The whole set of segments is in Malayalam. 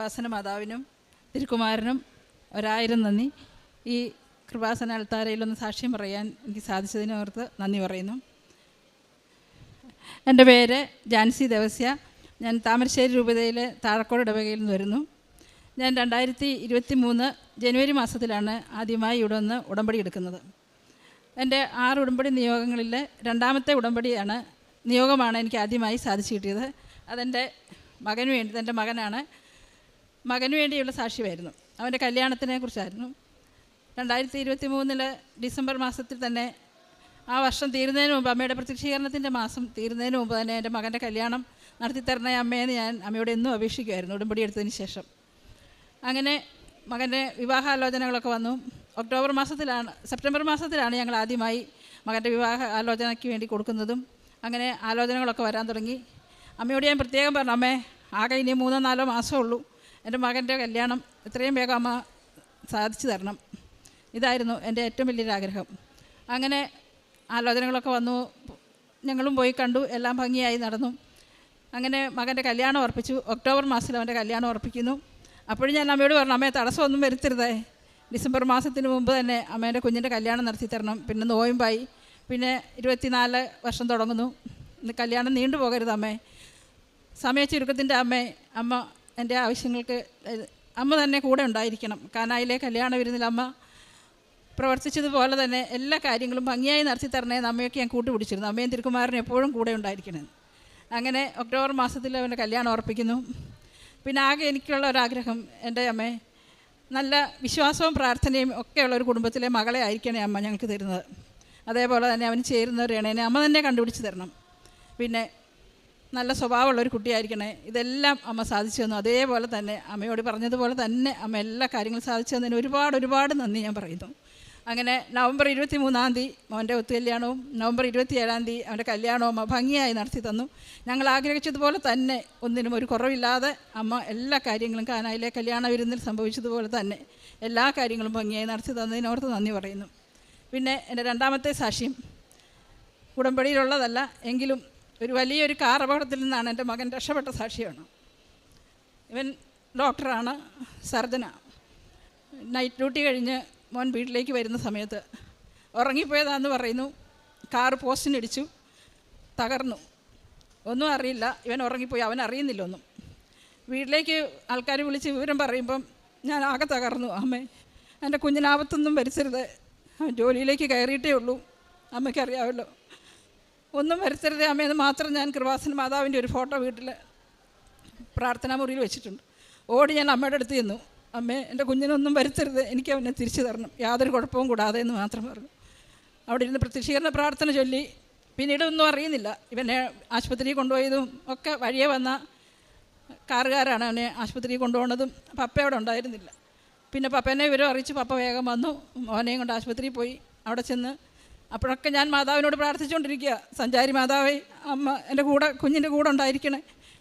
കൃപാസന മാതാവിനും തിരുക്കുമാരനും ഒരായിരം നന്ദി. ഈ കൃപാസന അൾത്താരയിലൊന്ന് സാക്ഷ്യം പറയാൻ എനിക്ക് സാധിച്ചതിനെ ഓർത്ത് നന്ദി പറയുന്നു. എന്റെ പേര് ജാൻസി ദേവസ്യ. ഞാൻ താമരശ്ശേരി രൂപതയിലെ താഴക്കോട് ഇടവകയിൽ നിന്ന് വരുന്നു. ഞാൻ രണ്ടായിരത്തി ഇരുപത്തി മൂന്ന് ജനുവരി മാസത്തിലാണ് ആദ്യമായി ഇവിടെ നിന്ന് ഉടമ്പടി എടുക്കുന്നത്. എന്റെ ആറ് ഉടമ്പടി നിയോഗങ്ങളിൽ രണ്ടാമത്തെ ഉടമ്പടിയാണ് നിയോഗമാണ് എനിക്ക് ആദ്യമായി സാധിച്ചു കിട്ടിയത്. അതെന്റെ മകന് വേണ്ടി എന്റെ മകനാണ് മകന് വേണ്ടിയുള്ള സാക്ഷ്യമായിരുന്നു. അവന്റെ കല്യാണത്തിനെ കുറിച്ചായിരുന്നു. രണ്ടായിരത്തി ഇരുപത്തി മൂന്നിൽ ഡിസംബർ മാസത്തിൽ തന്നെ ആ വർഷം തീരുന്നതിന് മുമ്പ് അമ്മയുടെ പ്രത്യക്ഷീകരണത്തിന്റെ മാസം തീരുന്നതിന് മുമ്പ് തന്നെ എന്റെ മകന്റെ കല്യാണം നടത്തി തരണേ അമ്മയെന്ന് ഞാൻ അമ്മയോട് എന്നും അപേക്ഷിക്കുമായിരുന്നു ഉടമ്പടി എടുത്തതിന് ശേഷം. അങ്ങനെ മകന്റെ വിവാഹാലോചനകളൊക്കെ വന്നു. ഒക്ടോബർ മാസത്തിലാണ് സെപ്റ്റംബർ മാസത്തിലാണ് ഞങ്ങൾ ആദ്യമായി മകന്റെ വിവാഹ ആലോചനയ്ക്ക് വേണ്ടി കൊടുക്കുന്നതും അങ്ങനെ ആലോചനകളൊക്കെ വരാൻ തുടങ്ങി. അമ്മയോട് ഞാൻ പ്രത്യേകം പറഞ്ഞു അമ്മേ ആകെ ഇനി മൂന്നോ നാലോ മാസമേ ഉള്ളൂ. എന്റെ മകന്റെ കല്യാണം എത്രയും വേഗം അമ്മ സാധിച്ചു തരണം. ഇതായിരുന്നു എന്റെ ഏറ്റവും വലിയൊരു ആഗ്രഹം അങ്ങനെ ആലോചനകളൊക്കെ വന്നു. ഞങ്ങളും പോയി കണ്ടു. എല്ലാം ഭംഗിയായി നടന്നു. അങ്ങനെ മകന്റെ കല്യാണം ഉറപ്പിച്ചു. ഒക്ടോബർ മാസത്തിൽ അവന്റെ കല്യാണം ഉറപ്പിക്കുന്നു. അപ്പോഴും ഞാൻ അമ്മയോട് പറഞ്ഞു അമ്മയെ തടസ്സമൊന്നും വരുത്തരുതേ. ഡിസംബർ മാസത്തിന് മുമ്പ് തന്നെ അമ്മേന്റെ കുഞ്ഞിന്റെ കല്യാണം നടത്തി തരണം. പിന്നെ നോയമ്പായി. പിന്നെ ഇരുപത്തിനാല് വർഷം തുടങ്ങുന്നു. കല്യാണം നീണ്ടു പോകരുത് അമ്മേ. സമയ ചുരുക്കത്തിന്റെ അമ്മേ അമ്മ എന്റെ ആവശ്യങ്ങൾക്ക് അമ്മ തന്നെ കൂടെ ഉണ്ടായിരിക്കണം. കാനായിലെ കല്യാണ വിരുന്നിൽ അമ്മ പ്രവർത്തിച്ചതുപോലെ തന്നെ എല്ലാ കാര്യങ്ങളും ഭംഗിയായി നടത്തി തരണേ എന്ന് അമ്മയൊക്കെ ഞാൻ കൂട്ടുപിടിച്ചിരുന്നു. അമ്മയും തിരുക്കുമാരനും എപ്പോഴും കൂടെ ഉണ്ടായിരിക്കണം. അങ്ങനെ ഒക്ടോബർ മാസത്തിൽ അവന്റെ കല്യാണം ഉറപ്പിക്കുന്നു. പിന്നെ ആകെ എനിക്കുള്ള ഒരാഗ്രഹം എന്റെ അമ്മ നല്ല വിശ്വാസവും പ്രാർത്ഥനയും ഒക്കെയുള്ള ഒരു കുടുംബത്തിലെ മകളെ ആയിരിക്കണേ അമ്മ ഞങ്ങൾക്ക് തരുന്നത്. അതേപോലെ തന്നെ അവന് ചേരുന്നവരെയാണ്. എന്നെ അമ്മ തന്നെ കണ്ടുപിടിച്ച് തരണം. പിന്നെ നല്ല സ്വഭാവമുള്ള ഒരു കുട്ടിയായിരിക്കണേ. ഇതെല്ലാം അമ്മ സാധിച്ചു തന്നു. അതേപോലെ തന്നെ അമ്മയോട് പറഞ്ഞതുപോലെ തന്നെ അമ്മ എല്ലാ കാര്യങ്ങളും സാധിച്ചു തന്നതിന് ഒരുപാട് ഒരുപാട് നന്ദി ഞാൻ പറയുന്നു. അങ്ങനെ നവംബർ ഇരുപത്തി മൂന്നാം തീയതി മോന്റെ ഒത്തുകല്യാണവും നവംബർ ഇരുപത്തി ഏഴാം തീയതി അവന്റെ കല്യാണവും അമ്മ ഭംഗിയായി നടത്തി തന്നു. ഞങ്ങൾ ആഗ്രഹിച്ചതുപോലെ തന്നെ ഒന്നിനും ഒരു കുറവില്ലാതെ അമ്മ എല്ലാ കാര്യങ്ങളും കാനായിലെ കല്യാണ വിരുന്നിൽ സംഭവിച്ചതുപോലെ തന്നെ എല്ലാ കാര്യങ്ങളും ഭംഗിയായി നടത്തി തന്നതിനോർത്ത് നന്ദി പറയുന്നു. പിന്നെ എന്റെ രണ്ടാമത്തെ സാക്ഷ്യം ഉടമ്പടിയിലുള്ളതല്ല എങ്കിലും ഒരു വലിയൊരു കാർ അപകടത്തിൽ നിന്നാണ് എന്റെ മകൻ രക്ഷപ്പെട്ട സാക്ഷിയാണ്. ഇവൻ ഡോക്ടറാണ് സർജനാണ് നൈറ്റ് ഡ്യൂട്ടി കഴിഞ്ഞ് മോൻ വീട്ടിലേക്ക് വരുന്ന സമയത്ത് ഉറങ്ങിപ്പോയതാന്ന് പറയുന്നു. കാർ പോസ്റ്റിനിടിച്ചു തകർന്നു. ഒന്നും അറിയില്ല ഇവൻ ഉറങ്ങിപ്പോയി അവൻ അറിയുന്നില്ല ഒന്നും. വീട്ടിലേക്ക് ആൾക്കാർ വിളിച്ച് വിവരം പറയുമ്പം ഞാൻ ആകെ തകർന്നു. അമ്മേ എന്റെ കുഞ്ഞിനാപത്തൊന്നും വരിച്ചരുത് അവൻ ജോലിയിലേക്ക് കയറിയിട്ടേ ഉള്ളൂ. അമ്മയ്ക്കറിയാമല്ലോ ഒന്നും വരുത്തരുതേ അമ്മയെന്ന് മാത്രം ഞാൻ കൃപാസന മാതാവിന്റെ ഒരു ഫോട്ടോ വീട്ടിൽ പ്രാർത്ഥനാ മുറിയിൽ വെച്ചിട്ടുണ്ട്. ഓടി ഞാൻ അമ്മയുടെ അടുത്ത് ചെന്നു. അമ്മേ എന്റെ കുഞ്ഞിനൊന്നും വരുത്തരുത്. എനിക്ക് അവനെ തിരിച്ചു തരണം. യാതൊരു കുഴപ്പവും കൂടാതെ എന്ന് മാത്രം പറഞ്ഞു. അവിടെ ഇരുന്ന് പ്രത്യക്ഷീകരണ പ്രാർത്ഥന ചൊല്ലി. പിന്നീട് ഒന്നും അറിയുന്നില്ല. ഇവനെ ആശുപത്രിയിൽ കൊണ്ടുപോയതും ഒക്കെ വഴിയെ വന്ന കാറുകാരാണ് അവനെ ആശുപത്രിയിൽ കൊണ്ടുപോകുന്നതും. പപ്പ അവിടെ ഉണ്ടായിരുന്നില്ല. പിന്നെ പപ്പേനെ വിവരം അറിയിച്ച് പപ്പ വേഗം വന്നു. മോനെയും കൊണ്ട് ആശുപത്രിയിൽ പോയി. അവിടെ ചെന്ന് അപ്പോഴൊക്കെ ഞാൻ മാതാവിനോട് പ്രാർത്ഥിച്ചുകൊണ്ടിരിക്കുക. സഞ്ചാരി മാതാവേ അമ്മ എന്റെ കൂടെ കുഞ്ഞിന്റെ കൂടെ ഉണ്ടായിരിക്കണേ.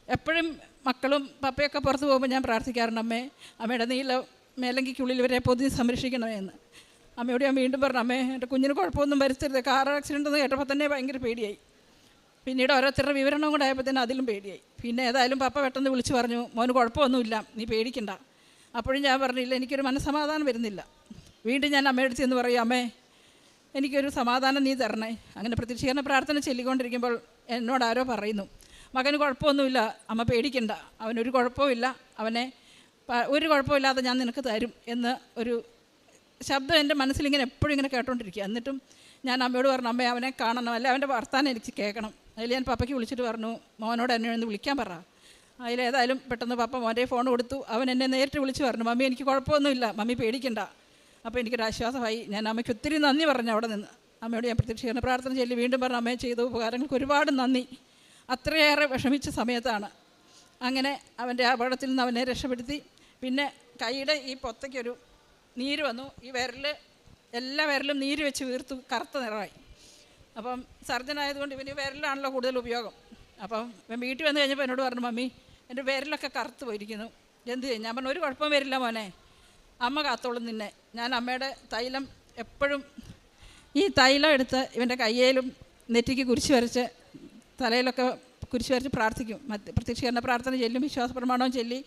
എപ്പോഴും മക്കളും പപ്പയൊക്കെ പുറത്ത് പോകുമ്പോൾ ഞാൻ പ്രാർത്ഥിക്കാറുണ്ട് അമ്മേ അമ്മയുടെ നീല മേലങ്കിക്കുള്ളിൽ ഇവരെ പൊതി സംരക്ഷിക്കണമേ എന്ന്. അമ്മയോട് ഞാൻ വീണ്ടും പറഞ്ഞു അമ്മേ എന്റെ കുഞ്ഞിന് കുഴപ്പമൊന്നും വരുത്തരുത്. കാർ ആക്സിഡന്റ് എന്ന് കേട്ടപ്പോൾ തന്നെ ഭയങ്കര പേടിയായി. പിന്നീട് ഓരോരുത്തരുടെ വിവരണം കൂടെ ആയപ്പോൾ തന്നെ അതിലും പേടിയായി. പിന്നെ ഏതായാലും പപ്പ പെട്ടെന്ന് വിളിച്ചു പറഞ്ഞു മോന് കുഴപ്പമൊന്നുമില്ല നീ പേടിക്കണ്ട. അപ്പോഴും ഞാൻ പറഞ്ഞില്ല എനിക്കൊരു മനസ്സമാധാനം വരുന്നില്ല. വീണ്ടും ഞാൻ അമ്മയുടെ അടുത്ത് എന്ന് പറയും അമ്മേ എനിക്കൊരു സമാധാനം നീ തരണേ. അങ്ങനെ പ്രതിഷേധ പ്രാർത്ഥന ചൊല്ലിക്കൊണ്ടിരിക്കുമ്പോൾ എന്നോട് ആരോ പറയുന്നു. മകന് കുഴപ്പമൊന്നുമില്ല അമ്മ പേടിക്കണ്ട. അവനൊരു കുഴപ്പമില്ല അവനെ ഒരു കുഴപ്പമില്ലാതെ ഞാൻ നിനക്ക് തരും എന്ന് ഒരു ശബ്ദം എന്റെ മനസ്സിലിങ്ങനെ എപ്പോഴും ഇങ്ങനെ കേട്ടോണ്ടിരിക്കുക. എന്നിട്ടും ഞാൻ അമ്മയോട് പറഞ്ഞു അമ്മയെ അവനെ കാണണം അല്ലെ? അവന്റെ വർത്താനം എനിക്ക് കേൾക്കണം. അതിൽ ഞാൻ പപ്പയ്ക്ക് വിളിച്ചിട്ട് പറഞ്ഞു മോനോട് എന്നെ ഒന്ന് വിളിക്കാൻ പറ. അതിലേതായാലും പെട്ടെന്ന് പപ്പ മോന്റെ ഫോൺ കൊടുത്തു. അവൻ എന്നെ നേരിട്ട് വിളിച്ച് പറഞ്ഞു മമ്മി എനിക്ക് കുഴപ്പമൊന്നുമില്ല മമ്മി പേടിക്കണ്ട. അപ്പോൾ എനിക്കൊരു ആശ്വാസമായി ഞാൻ അമ്മയ്ക്ക് ഒത്തിരി നന്ദി പറഞ്ഞു അവിടെ നിന്ന്. അമ്മയോട് ഞാൻ പ്രത്യക്ഷീകരണ പ്രാർത്ഥന ചൊല്ലി വീണ്ടും പറഞ്ഞു അമ്മയെ ചെയ്ത ഉപകാരങ്ങൾക്ക് ഒരുപാട് നന്ദി. അത്രയേറെ വിഷമിച്ച സമയത്താണ്. അങ്ങനെ അവന്റെ അപകടത്തിൽ നിന്ന് അവനെ രക്ഷപ്പെടുത്തി. പിന്നെ കൈയുടെ ഈ പൊത്തയ്ക്കൊരു നീര് വന്നു. ഈ വിരൽ എല്ലാ വിരലും നീര് വെച്ച് വീർത്തു. കറുത്ത നിറമായി. അപ്പം സർജനായതുകൊണ്ട് ഇവന് വിരലാണല്ലോ കൂടുതൽ ഉപയോഗം. അപ്പം വീട്ടിൽ വന്നു കഴിഞ്ഞപ്പോൾ എന്നോട് പറഞ്ഞു മമ്മി എന്റെ വിരലൊക്കെ കറുത്ത് പോയിരിക്കുന്നു. എന്ത് ഞാൻ പറഞ്ഞു ഒരു കുഴപ്പം വരില്ല മോനെ. അമ്മ കാത്തോളും നിന്നെ. ഞാൻ അമ്മയുടെ തൈലം എപ്പോഴും ഈ തൈലം എടുത്ത് ഇവന്റെ കയ്യേലും നെറ്റിക്ക് കുരിശ് വരച്ച് തലയിലൊക്കെ കുരിശ് വരച്ച് പ്രാർത്ഥിക്കും. പ്രത്യക്ഷീകരണ പ്രാർത്ഥന ചൊല്ലും വിശ്വാസ പ്രമാണവും ചൊല്ലി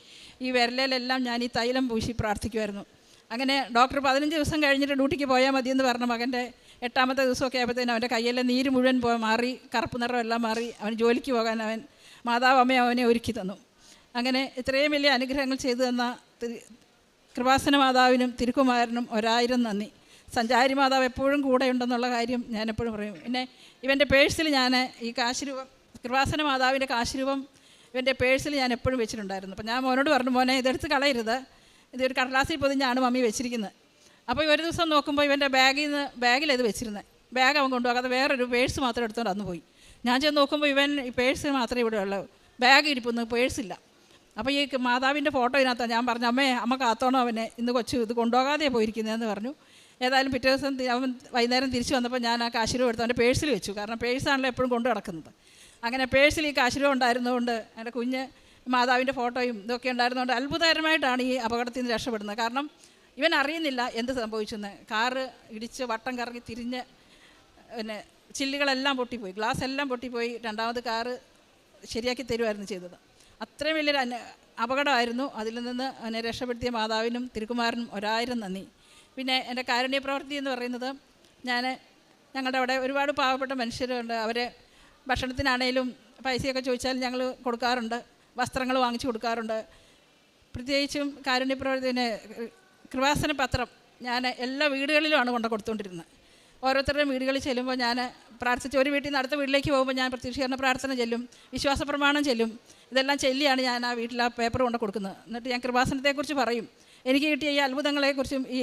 ഈ വിരലിലെല്ലാം ഞാൻ ഈ തൈലം പൂശി പ്രാർത്ഥിക്കുമായിരുന്നു അങ്ങനെ ഡോക്ടർ പതിനഞ്ച് ദിവസം കഴിഞ്ഞിട്ട് ഡ്യൂട്ടിക്ക് പോയാൽ മതി എന്ന് പറഞ്ഞ മകന്റെ എട്ടാമത്തെ ദിവസമൊക്കെ ആയപ്പോഴത്തേനും അവന്റെ കയ്യിലെ നീര് മുഴുവൻ പോയി മാറി കറുപ്പ് നിറം എല്ലാം മാറി അവൻ ജോലിക്ക് പോകാൻ അവൻ മാതാവ് അമ്മയും അവനെ ഒരുക്കി തന്നു. അങ്ങനെ ഇത്രയും വലിയ അനുഗ്രഹങ്ങൾ ചെയ്തു തന്ന കൃപാസന മാതാവിനും തിരുക്കുമാരനും ഒരായിരം നന്ദി. സഞ്ചാരി മാതാവ് എപ്പോഴും കൂടെ ഉണ്ടെന്നുള്ള കാര്യം ഞാൻ എപ്പോഴും പറയും. പിന്നെ ഇവന്റെ പേഴ്സിൽ ഞാൻ ഈ കാശുരൂപം കൃപാസന മാതാവിന്റെ കാശുരൂപം ഇവന്റെ പേഴ്സിൽ ഞാൻ എപ്പോഴും വെച്ചിട്ടുണ്ടായിരുന്നു. അപ്പം ഞാൻ മോനോട് പറഞ്ഞു മോനെ ഇതെടുത്ത് കളയരുത്. ഇതൊരു കടലാസിൽ പൊതിഞ്ഞാണ് മമ്മി വെച്ചിരിക്കുന്നത്. അപ്പോൾ ഒരു ദിവസം നോക്കുമ്പോൾ ഇവന്റെ ബാഗിൽ നിന്ന് ഇത് വെച്ചിരുന്നത് ബാഗ് അവൻ കൊണ്ടുപോകാതെ വേറൊരു പേഴ്സ് മാത്രം എടുത്തുകൊണ്ട് അന്ന് പോയി. ഞാൻ ചെന്ന് നോക്കുമ്പോൾ ഇവൻ പേഴ്സ് മാത്രമേ ഇവിടെ ഉള്ളൂ ബാഗ് ഇരിപ്പൊന്നും പേഴ്സില്ല അപ്പോൾ ഈ മാതാവിന്റെ ഫോട്ടോ ഇതിനകത്താണ് ഞാൻ പറഞ്ഞു അമ്മേ അമ്മ കാത്തോണോ അവനെ. ഇന്ന് കൊച്ചു ഇത് കൊണ്ടുപോകാതെ പോയിരിക്കുന്നതെന്ന് പറഞ്ഞു. ഏതായാലും പിറ്റേ ദിവസം അവൻ വൈകുന്നേരം തിരിച്ചു വന്നപ്പോൾ ഞാൻ ആ കാശിരൂപ എടുത്ത് അവന്റെ പേഴ്സിൽ വെച്ചു. കാരണം പേഴ്സാണല്ലോ എപ്പോഴും കൊണ്ടു നടക്കുന്നത്. അങ്ങനെ പേഴ്സിൽ ഈ കാശിരൂപ ഉണ്ടായിരുന്നതുകൊണ്ട് എന്റെ കുഞ്ഞ് മാതാവിന്റെ ഫോട്ടോയും ഇതൊക്കെ ഉണ്ടായിരുന്നതുകൊണ്ട് അത്ഭുതകരമായിട്ടാണ് ഈ അപകടത്തിൽ നിന്ന് രക്ഷപ്പെടുന്നത്. കാരണം ഇവൻ അറിയുന്നില്ല എന്ത് സംഭവിച്ചെന്ന്. കാറ് ഇടിച്ച് വട്ടം കറങ്ങി തിരിഞ്ഞ് പിന്നെ ചില്ലുകളെല്ലാം പൊട്ടിപ്പോയി. ഗ്ലാസ് എല്ലാം പൊട്ടിപ്പോയി. രണ്ടാമത് കാറ് ശരിയാക്കി തരുമായിരുന്നു ചെയ്തത്. അത്രയും വലിയൊരു അന അപകടമായിരുന്നു. അതിൽ നിന്ന് എന്നെ രക്ഷപ്പെടുത്തിയ മാതാവിനും തിരുക്കുമാരനും ഒരായിരം നന്ദി. പിന്നെ എന്റെ കാരുണ്യ പ്രവൃത്തി എന്ന് പറയുന്നത് ഞാൻ ഞങ്ങളുടെ അവിടെ ഒരുപാട് പാവപ്പെട്ട മനുഷ്യരുണ്ട്. അവരെ ഭക്ഷണത്തിനാണേലും പൈസയൊക്കെ ചോദിച്ചാൽ ഞങ്ങൾ കൊടുക്കാറുണ്ട്. വസ്ത്രങ്ങൾ വാങ്ങിച്ചു കൊടുക്കാറുണ്ട്. പ്രത്യേകിച്ചും കാരുണ്യ പ്രവർത്തന കൃപാസന പത്രം ഞാൻ എല്ലാ വീടുകളിലുമാണ് കൊണ്ട് കൊടുത്തുകൊണ്ടിരുന്നത് ഓരോരുത്തരുടെയും വീടുകളിൽ ചെല്ലുമ്പോൾ ഞാൻ പ്രാർത്ഥിച്ച് ഒരു വീട്ടിൽ നിന്ന് അടുത്ത വീട്ടിലേക്ക് പോകുമ്പോൾ ഞാൻ പ്രത്യക്ഷീകരണ പ്രാർത്ഥന ചെല്ലും വിശ്വാസ പ്രമാണം ചെല്ലും. ഇതെല്ലാം ചെല്ലിയാണ് ഞാൻ ആ വീട്ടിൽ ആ പേപ്പർ കൊണ്ട് കൊടുക്കുന്നത്. എന്നിട്ട് ഞാൻ കൃപാസനത്തെക്കുറിച്ച് പറയും. എനിക്ക് കിട്ടിയ ഈ അത്ഭുതങ്ങളെക്കുറിച്ചും ഈ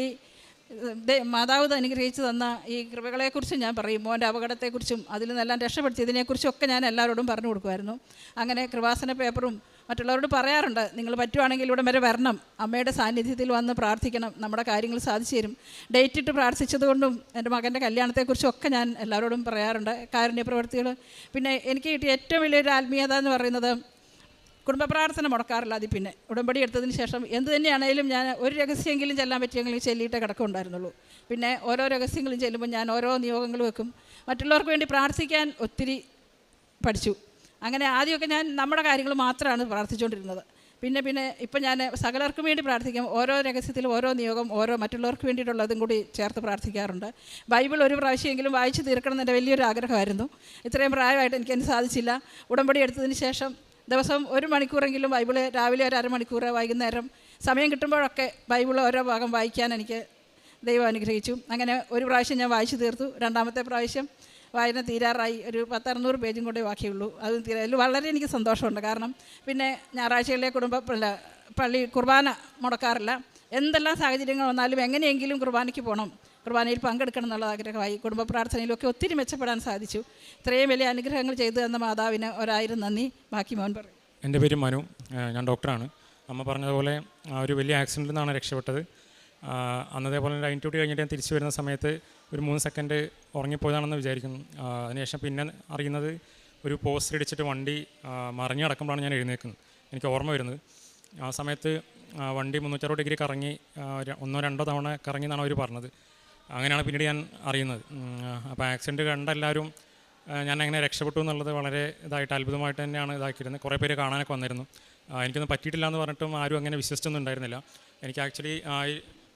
മാതാവ് അനുഗ്രഹിച്ചു തന്ന ഈ കൃപകളെക്കുറിച്ചും ഞാൻ പറയും. മോന്റെ അപകടത്തെക്കുറിച്ചും അതിൽ നിന്നെല്ലാം രക്ഷപ്പെടുത്തിയതിനെക്കുറിച്ചും ഒക്കെ ഞാൻ എല്ലാവരോടും പറഞ്ഞു കൊടുക്കുമായിരുന്നു. അങ്ങനെ കൃപാസന പേപ്പറും മറ്റുള്ളവരോട് പറയാറുണ്ട് നിങ്ങൾ പറ്റുവാണെങ്കിൽ ഇവിടെ വരെ വരണം. അമ്മയുടെ സാന്നിധ്യത്തിൽ വന്ന് പ്രാർത്ഥിക്കണം. നമ്മുടെ കാര്യങ്ങൾ സാധിച്ചു തരും. ഡേറ്റ് ഇട്ട് പ്രാർത്ഥിച്ചതുകൊണ്ടും എന്റെ മകന്റെ കല്യാണത്തെക്കുറിച്ചും ഒക്കെ ഞാൻ എല്ലാവരോടും പറയാറുണ്ട്. കാരുണ്യ പ്രവൃത്തികൾ പിന്നെ എനിക്ക് കിട്ടിയ ഏറ്റവും വലിയൊരു ആത്മീയത എന്ന് പറയുന്നത് കുടുംബ പ്രാർത്ഥന മുടക്കാറില്ല അതിൽ പിന്നെ ഉടമ്പടി എടുത്തതിന് ശേഷം എന്ത് തന്നെയാണേലും ഞാൻ ഒരു രഹസ്യമെങ്കിലും ചെല്ലാൻ പറ്റിയെങ്കിലും ചെല്ലിയിട്ടേ കിടക്കുന്നുണ്ടായിരുന്നുള്ളൂ. പിന്നെ ഓരോ രഹസ്യങ്ങളും ചെല്ലുമ്പോൾ ഞാൻ ഓരോ നിയോഗങ്ങൾ വെക്കും. മറ്റുള്ളവർക്ക് വേണ്ടി പ്രാർത്ഥിക്കാൻ ഒത്തിരി പഠിച്ചു. അങ്ങനെ ആദ്യമൊക്കെ ഞാൻ നമ്മുടെ കാര്യങ്ങൾ മാത്രമാണ് പ്രാർത്ഥിച്ചുകൊണ്ടിരുന്നത്. പിന്നെ പിന്നെ ഇപ്പം ഞാൻ സകലർക്കും വേണ്ടി പ്രാർത്ഥിക്കും. ഓരോ രഹസ്യത്തിലും ഓരോ നിയോഗം ഓരോ മറ്റുള്ളവർക്ക് വേണ്ടിയിട്ടുള്ളതും കൂടി ചേർത്ത് പ്രാർത്ഥിക്കാറുണ്ട്. ബൈബിൾ ഒരു പ്രാവശ്യമെങ്കിലും വായിച്ച് തീർക്കണം എന്നെ വലിയൊരു ആഗ്രഹമായിരുന്നു. ഇത്രയും പ്രായമായിട്ട് എനിക്കതിന് സാധിച്ചില്ല. ഉടമ്പടി എടുത്തതിന് ശേഷം ദിവസം ഒരു മണിക്കൂറെങ്കിലും ബൈബിൾ രാവിലെ ഒരു അരമണിക്കൂർ വൈകുന്നേരം സമയം കിട്ടുമ്പോഴൊക്കെ ബൈബിൾ ഓരോ ഭാഗം വായിക്കാൻ എനിക്ക് ദൈവം അനുഗ്രഹിച്ചു. അങ്ങനെ ഒരു പ്രാവശ്യം ഞാൻ വായിച്ചു തീർത്തു. രണ്ടാമത്തെ പ്രാവശ്യം വായന തീരാറായി. ഒരു പത്തറുന്നൂറ് പേജും കൂടെ ബാക്കിയുള്ളൂ. അത് തീരാ അതിൽ വളരെ എനിക്ക് സന്തോഷമുണ്ട്. കാരണം പിന്നെ ഞായറാഴ്ചകളിലെ കുടുംബ പള്ളി കുർബാന മുടക്കാറില്ല. എന്തെല്ലാം സാഹചര്യങ്ങൾ വന്നാലും എങ്ങനെയെങ്കിലും കുർബാനയ്ക്ക് പോകണം കുർബാനയിൽ പങ്കെടുക്കണം എന്നുള്ള ആഗ്രഹമായി. കുടുംബ പ്രാർത്ഥനയിലൊക്കെ ഒത്തിരി മെച്ചപ്പെടാൻ സാധിച്ചു. ഇത്രയും വലിയ അനുഗ്രഹങ്ങൾ ചെയ്തു തന്ന മാതാവിന് ഒരായിരം നന്ദി. ബാക്കി മോൻ പറയും. എന്റെ പേര് മനു. ഞാൻ ഡോക്ടറാണ്. അമ്മ പറഞ്ഞതുപോലെ ഒരു വലിയ ആക്സിഡന്റിൽ നിന്നാണ് രക്ഷപ്പെട്ടത്. അന്നതേപോലെ ഡ്യൂട്ടി കഴിഞ്ഞിട്ട് ഞാൻ തിരിച്ചു വരുന്ന സമയത്ത് ഒരു മൂന്ന് സെക്കൻഡ് ഉറങ്ങിപ്പോയതാണെന്ന് വിചാരിക്കുന്നു. അതിനുശേഷം പിന്നെ അറിയുന്നത് ഒരു പോസ്റ്റർ ഇടിച്ചിട്ട് വണ്ടി മറിഞ്ഞ് കിടക്കുമ്പോഴാണ് ഞാൻ എഴുന്നേക്കുന്നത് എനിക്ക് ഓർമ്മ വരുന്നത്. ആ സമയത്ത് വണ്ടി മുന്നൂറ്ററുപത് ഡിഗ്രി കറങ്ങി ഒന്നോ രണ്ടോ തവണ കറങ്ങി എന്നാണ് അവർ പറഞ്ഞത്. അങ്ങനെയാണ് പിന്നീട് ഞാൻ അറിയുന്നത്. അപ്പോൾ ആക്സിഡന്റ് കണ്ട എല്ലാവരും ഞാൻ എങ്ങനെ രക്ഷപ്പെട്ടു എന്നുള്ളത് വളരെ ഇതായിട്ട് അത്ഭുതമായിട്ട് തന്നെയാണ് ഇതാക്കിയിരുന്നത്. കുറേ പേര് കാണാനൊക്കെ വന്നിരുന്നു. എനിക്കൊന്നും പറ്റിയിട്ടില്ല എന്ന് പറഞ്ഞിട്ടും ആരും അങ്ങനെ വിശ്വസിച്ചൊന്നും ഉണ്ടായിരുന്നില്ല. എനിക്ക് ആക്ച്വലി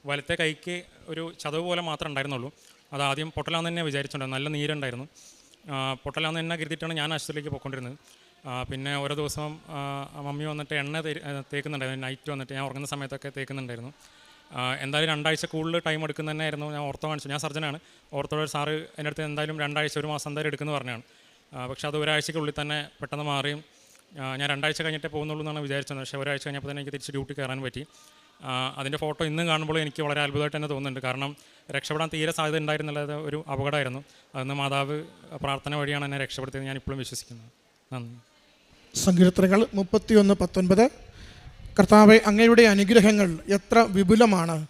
വലത്തെ കൈക്ക് ഒരു ചതവ് പോലെ മാത്രമേ ഉണ്ടായിരുന്നുള്ളൂ. അത് ആദ്യം പൊട്ടലാന്ന് തന്നെ വിചാരിച്ചിട്ടുണ്ടായിരുന്നു നല്ല നീരുണ്ടായിരുന്നു. പൊട്ടലാന്ന് തന്നെ കരുതിയിട്ടാണ് ഞാൻ ആശുപത്രിയിലേക്ക് പോയിക്കൊണ്ടിരുന്നത്. പിന്നെ ഓരോ ദിവസവും മമ്മി വന്നിട്ട് എണ്ണ തേക്കുന്നുണ്ടായിരുന്നു. നൈറ്റ് വന്നിട്ട് ഞാൻ ഉറങ്ങുന്ന സമയത്തൊക്കെ തേക്കുന്നുണ്ടായിരുന്നു. എന്തായാലും രണ്ടാഴ്ച കൂടുതൽ ടൈം എടുക്കുന്ന തന്നെയായിരുന്നു ഞാൻ ഓർത്തോ കാണിച്ചു ഞാൻ സർജനാണ്. ഓർത്തോയുടെ സാറ് എന്റെ അടുത്ത് എന്തായാലും രണ്ടാഴ്ച ഒരു മാസം എന്തായാലും എടുക്കുന്നു പറഞ്ഞാണ്. പക്ഷേ അത് ഒരാഴ്ചക്കുള്ളിൽ തന്നെ പെട്ടെന്ന് മാറിയും ഞാൻ രണ്ടാഴ്ച കഴിഞ്ഞിട്ടേ പോകുന്നുള്ളൂ എന്നാണ് വിചാരിച്ചത്. പക്ഷേ ഒരാഴ്ച കഴിഞ്ഞപ്പോൾ തന്നെ എനിക്ക് തിരിച്ച് ഡ്യൂട്ടി കയറാൻ പറ്റി. അതിന്റെ ഫോട്ടോ ഇന്നും കാണുമ്പോൾ എനിക്ക് വളരെ അത്ഭുതമായിട്ട് തന്നെ തോന്നുന്നുണ്ട്. കാരണം രക്ഷപ്പെടാൻ തീരെ സാധ്യത ഉണ്ടായിരുന്നുള്ളത് ഒരു അപകടമായിരുന്നു. അന്ന് മാതാവ് പ്രാർത്ഥന വഴിയാണ് എന്നെ രക്ഷപ്പെടുത്തിയത് ഞാൻ ഇപ്പോഴും വിശ്വസിക്കുന്നത് നന്ദി. സങ്കീർത്തനങ്ങൾ മുപ്പത്തിയൊന്ന് പത്തൊൻപത്. കർത്താവ് അങ്ങയുടെ അനുഗ്രഹങ്ങൾ എത്ര വിപുലമാണ്.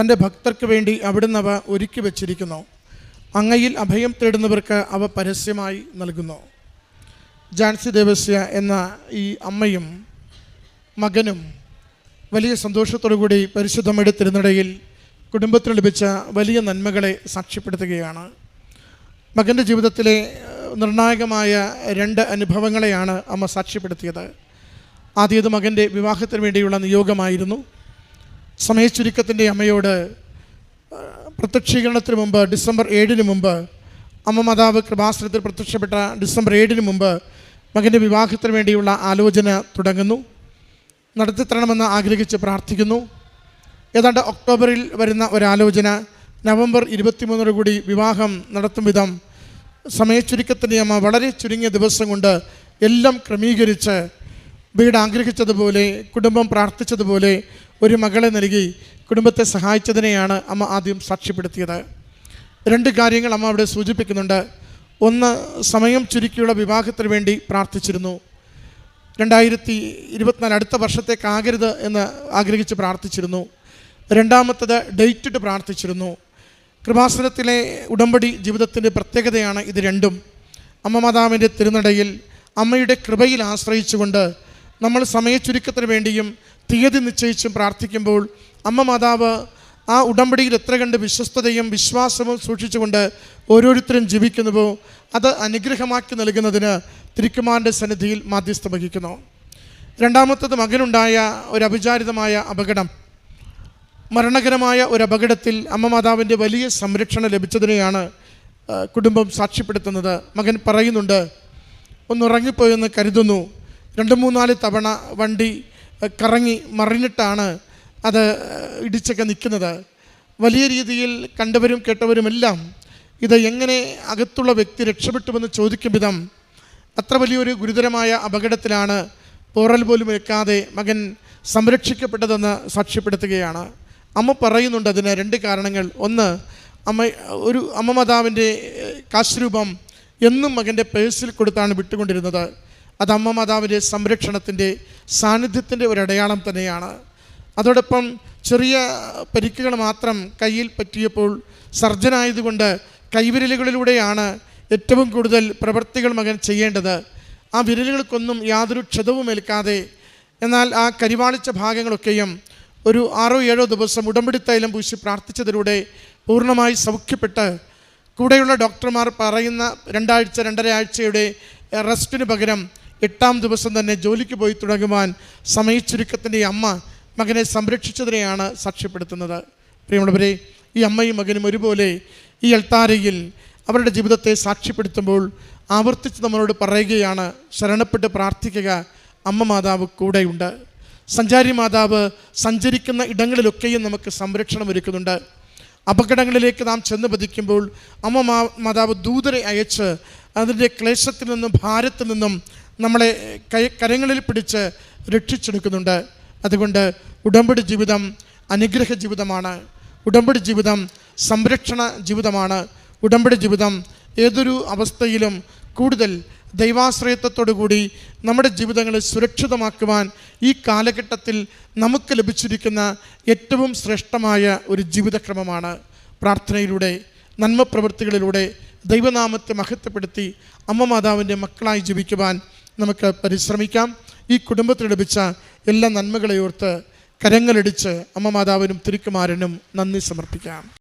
തന്റെ ഭക്തർക്ക് വേണ്ടി അവിടുന്ന് അവ ഒരുക്കി വച്ചിരിക്കുന്നു. അങ്ങയിൽ അഭയം തേടുന്നവർക്ക് അവ പരസ്യമായി നൽകുന്നു. ജാൻസി ദേവസ്യ എന്ന ഈ അമ്മയും മകനും വലിയ സന്തോഷത്തോടു കൂടി പരിശുദ്ധമെടുത്തിരുന്നിടയിൽ കുടുംബത്തിന് ലഭിച്ച വലിയ നന്മകളെ സാക്ഷ്യപ്പെടുത്തുകയാണ്. മകന്റെ ജീവിതത്തിലെ നിർണായകമായ രണ്ട് അനുഭവങ്ങളെയാണ് അമ്മ സാക്ഷ്യപ്പെടുത്തിയത്. ആദ്യത് മകന്റെ വിവാഹത്തിന് വേണ്ടിയുള്ള നിയോഗമായിരുന്നു. സമയച്ചുരുക്കത്തിന്റെ അമ്മയോട് പ്രത്യക്ഷീകരണത്തിന് മുമ്പ് ഡിസംബർ ഏഴിന് മുമ്പ് അമ്മ മാതാവ് കൃപാസനത്തിൽ പ്രത്യക്ഷപ്പെട്ട ഡിസംബർ ഏഴിന് മുമ്പ് മകന്റെ വിവാഹത്തിന് വേണ്ടിയുള്ള ആലോചന തുടങ്ങുന്നു. നടത്തിത്തരണമെന്ന് ആഗ്രഹിച്ച് പ്രാർത്ഥിക്കുന്നു. ഏതാണ്ട് ഒക്ടോബറിൽ വരുന്ന ഒരാലോചന നവംബർ ഇരുപത്തിമൂന്നോട് കൂടി വിവാഹം നടത്തും വിധം സമയച്ചുരുക്കത്തിന്റെ അമ്മ വളരെ ചുരുങ്ങിയ ദിവസം കൊണ്ട് എല്ലാം ക്രമീകരിച്ച് വീട് ആഗ്രഹിച്ചതുപോലെ കുടുംബം പ്രാർത്ഥിച്ചതുപോലെ ഒരു മകളെ നൽകി കുടുംബത്തെ സഹായിച്ചതിനെയാണ് അമ്മ ആദ്യം സാക്ഷ്യപ്പെടുത്തിയത്. രണ്ട് കാര്യങ്ങൾ അമ്മ അവിടെ സൂചിപ്പിക്കുന്നുണ്ട്. ഒന്ന് സമയം ചുരുക്കിയുള്ള വിവാഹത്തിന് വേണ്ടി പ്രാർത്ഥിച്ചിരുന്നു. രണ്ടായിരത്തി ഇരുപത്തിനാല് അടുത്ത വർഷത്തേക്കാകരുത് എന്ന് ആഗ്രഹിച്ച് പ്രാർത്ഥിച്ചിരുന്നു. രണ്ടാമത്തത് ഡേറ്റ് ഇട്ട് പ്രാർത്ഥിച്ചിരുന്നു. കൃപാസനത്തിലെ ഉടമ്പടി ജീവിതത്തിന്റെ പ്രത്യേകതയാണ് ഇത് രണ്ടും. അമ്മ മാതാവിന്റെ തിരുനടയിൽ അമ്മയുടെ കൃപയിൽ ആശ്രയിച്ചുകൊണ്ട് നമ്മൾ സമയച്ചുരുക്കത്തിന് വേണ്ടിയും തീയതി നിശ്ചയിച്ചും പ്രാർത്ഥിക്കുമ്പോൾ അമ്മ മാതാവ് ആ ഉടമ്പടിയിൽ എത്ര കണ്ട് വിശ്വസ്തതയും വിശ്വാസവും സൂക്ഷിച്ചുകൊണ്ട് ഓരോരുത്തരും ജീവിക്കുന്നുവോ അത് അനുഗ്രഹമാക്കി നൽകുന്നതിന് തിരുക്കുമാരന്റെ സന്നിധിയിൽ മാധ്യസ്ഥ വഹിക്കുന്നു. രണ്ടാമത്തത് മകനുണ്ടായ ഒരു അഭിചാരിതമായ അപകടം. മരണകരമായ ഒരു അപകടത്തിൽ അമ്മ മാതാവിന്റെ വലിയ സംരക്ഷണം ലഭിച്ചതിനെയാണ് കുടുംബം സാക്ഷ്യപ്പെടുത്തുന്നത്. മകൻ പറയുന്നുണ്ട് ഒന്ന് ഒന്നുറങ്ങിപ്പോയെന്ന് കരുതുന്നു. രണ്ട് മൂന്നാൽ തവണ വണ്ടി കറങ്ങി മറിഞ്ഞിട്ടാണ് അത് ഇടിച്ചൊക്കെ നിൽക്കുന്നത്. വലിയ രീതിയിൽ കണ്ടവരും കേട്ടവരുമെല്ലാം ഇത് എങ്ങനെ അകത്തുള്ള വ്യക്തി രക്ഷപ്പെട്ടുവെന്ന് ചോദിക്കും വിധം അത്ര വലിയൊരു ഗുരുതരമായ അപകടത്തിലാണ് പോറൽ പോലും വെക്കാതെ മകൻ സംരക്ഷിക്കപ്പെട്ടതെന്ന് സാക്ഷ്യപ്പെടുത്തുകയാണ്. അമ്മ പറയുന്നുണ്ട് അതിന് രണ്ട് കാരണങ്ങൾ. ഒന്ന് അമ്മ ഒരു അമ്മ മാതാവിന്റെ എന്നും മകന്റെ പേഴ്സിൽ കൊടുത്താണ് വിട്ടുകൊണ്ടിരുന്നത്. അത് അമ്മ മാതാവിന്റെ സംരക്ഷണത്തിന്റെ സാന്നിധ്യത്തിന്റെ ഒരു അടയാളം തന്നെയാണ്. അതോടൊപ്പം ചെറിയ പരിക്കുകൾ മാത്രം കയ്യിൽ പറ്റിയപ്പോൾ സർജനായതുകൊണ്ട് കൈവിരലുകളിലൂടെയാണ് ഏറ്റവും കൂടുതൽ പ്രവൃത്തികൾ മകൻ ചെയ്യേണ്ടത് ആ വിരലുകൾക്കൊന്നും യാതൊരു ക്ഷതവും ഏൽക്കാതെ. എന്നാൽ ആ കരിവാളിച്ച ഭാഗങ്ങളൊക്കെയും ഒരു ആറോ ഏഴോ ദിവസം ഉടമ്പടി പൂശി പ്രാർത്ഥിച്ചതിലൂടെ പൂർണമായി സൗഖ്യപ്പെട്ട് കൂടെയുള്ള ഡോക്ടർമാർ പറയുന്ന രണ്ടാഴ്ച രണ്ടര ആഴ്ചയുടെ റെസ്റ്റിന് പകരം എട്ടാം ദിവസം തന്നെ ജോലിക്ക് പോയി തുടങ്ങുവാൻ സമയച്ചുരുക്കത്തിന്റെ അമ്മ മകനെ സംരക്ഷിച്ചതിനെയാണ് സാക്ഷ്യപ്പെടുത്തുന്നത്. പ്രിയമുള്ളവരെ ഈ അമ്മയും മകനും ഒരുപോലെ ഈ അൾത്താരയിൽ അവരുടെ ജീവിതത്തെ സാക്ഷ്യപ്പെടുത്തുമ്പോൾ ആവർത്തിച്ച് നമ്മളോട് പറയുകയാണ് ശരണപ്പെട്ട് പ്രാർത്ഥിക്കുക അമ്മ മാതാവ് കൂടെയുണ്ട്. സഞ്ചാരി മാതാവ് സഞ്ചരിക്കുന്ന ഇടങ്ങളിലൊക്കെയും നമുക്ക് സംരക്ഷണം ഒരുക്കുന്നുണ്ട്. അപകടങ്ങളിലേക്ക് നാം ചെന്ന് പതിക്കുമ്പോൾ അമ്മ മാതാവ് ദൂതരെ അയച്ച് അതിന്റെ ക്ലേശത്തിൽ നിന്നും ഭാരത്തിൽ നിന്നും നമ്മളെ കൈ കരങ്ങളിൽ പിടിച്ച് രക്ഷിച്ചെടുക്കുന്നുണ്ട്. അതുകൊണ്ട് ഉടമ്പടി ജീവിതം അനുഗ്രഹ ജീവിതമാണ്. ഉടമ്പടി ജീവിതം സംരക്ഷണ ജീവിതമാണ്. ഉടമ്പടി ജീവിതം ഏതൊരു അവസ്ഥയിലും കൂടുതൽ ദൈവാശ്രയത്വത്തോടുകൂടി നമ്മുടെ ജീവിതങ്ങളെ സുരക്ഷിതമാക്കുവാൻ ഈ കാലഘട്ടത്തിൽ നമുക്ക് ലഭിച്ചിരിക്കുന്ന ഏറ്റവും ശ്രേഷ്ഠമായ ഒരു ജീവിതക്രമമാണ്. പ്രാർത്ഥനയിലൂടെ നന്മ പ്രവൃത്തികളിലൂടെ ദൈവനാമത്തെ മഹത്വപ്പെടുത്തി അമ്മ മാതാവിന്റെ മക്കളായി ജീവിക്കുവാൻ നമുക്ക് പരിശ്രമിക്കാം. ഈ കുടുംബത്തിൽ ലഭിച്ച എല്ലാ നന്മകളെ ഓർത്ത് കരങ്ങളടിച്ച് അമ്മ മാതാവിനും തിരുക്കുമാരനും നന്ദി സമർപ്പിക്കാം.